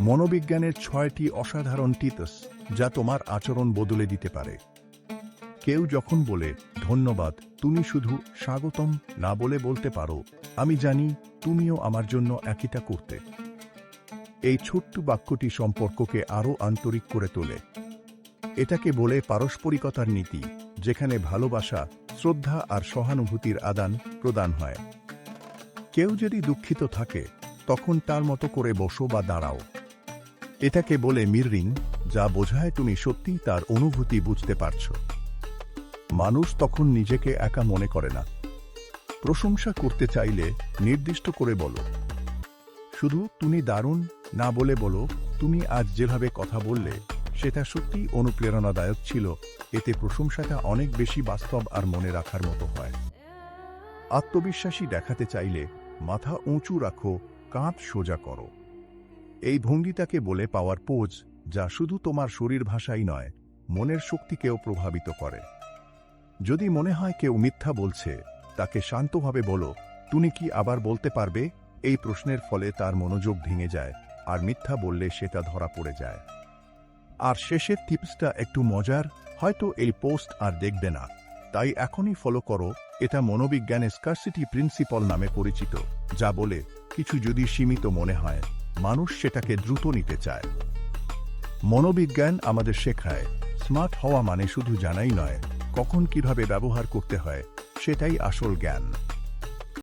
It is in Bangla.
মনোবিজ্ঞানের ছয়টি অসাধারণ টিতস যা তোমার আচরণ বদলে দিতে পারে। কেউ যখন বলে, ধন্যবাদ, তুমি শুধু স্বাগতম না বলে বলতে পারো, আমি জানি তুমিও আমার জন্য একইটা করতে। এই ছোট্ট বাক্যটি সম্পর্ককে আরও আন্তরিক করে তোলে। এটাকে বলে পারস্পরিকতার নীতি, যেখানে ভালোবাসা, শ্রদ্ধা আর সহানুভূতির আদান প্রদান হয়। কেউ যদি দুঃখিত থাকে, তখন তার মতো করে বসো বা দাঁড়াও। এটাকে বলে মিররিং, যা বোঝায় তুমি সত্যিই তার অনুভূতি বুঝতে পারছ। মানুষ তখন নিজেকে একা মনে করে না। প্রশংসা করতে চাইলে নির্দিষ্ট করে বলো। শুধু তুমি দারুণ না বলে বলো, তুমি আজ যেভাবে কথা বললে, সেটা সত্যি অনুপ্রেরণাদায়ক ছিল। এতে প্রশংসাটা অনেক বেশি বাস্তব আর মনে রাখার মতো হয়। আত্মবিশ্বাসী দেখাতে চাইলে মাথা উঁচু রাখো, কাঁধ সোজা করো। এই ভঙ্গিটাকে বলে পাওয়ার পোজ, যা শুধু তোমার শরীর ভাষাই নয়, মনের শক্তিকেও প্রভাবিত করে। যদি মনে হয় কেউ মিথ্যা বলছে, তাকে শান্তভাবে বলো, তুমি কি আবার বলতে পারবে? এই প্রশ্নের ফলে তার মনোযোগ ভেঙে যায়, আর মিথ্যা বললে সেটা ধরা পড়ে যায়। আর শেষের টিপসটা একটু মজার, হয়তো এই পোস্ট আর দেখবে না। তাই এখনই ফলো করো, এটা মনোবিজ্ঞানে স্কারসিটি প্রিন্সিপাল নামে পরিচিত, যা বলে, কিছু যদি সীমিত মনে হয় মানুষ সেটাকে দ্রুত নিতে চায়। মনোবিজ্ঞান আমাদের শেখায়, স্মার্ট হওয়া মানে শুধু জানাই নয়, কখন কীভাবে ব্যবহার করতে হয়, সেটাই আসল জ্ঞান।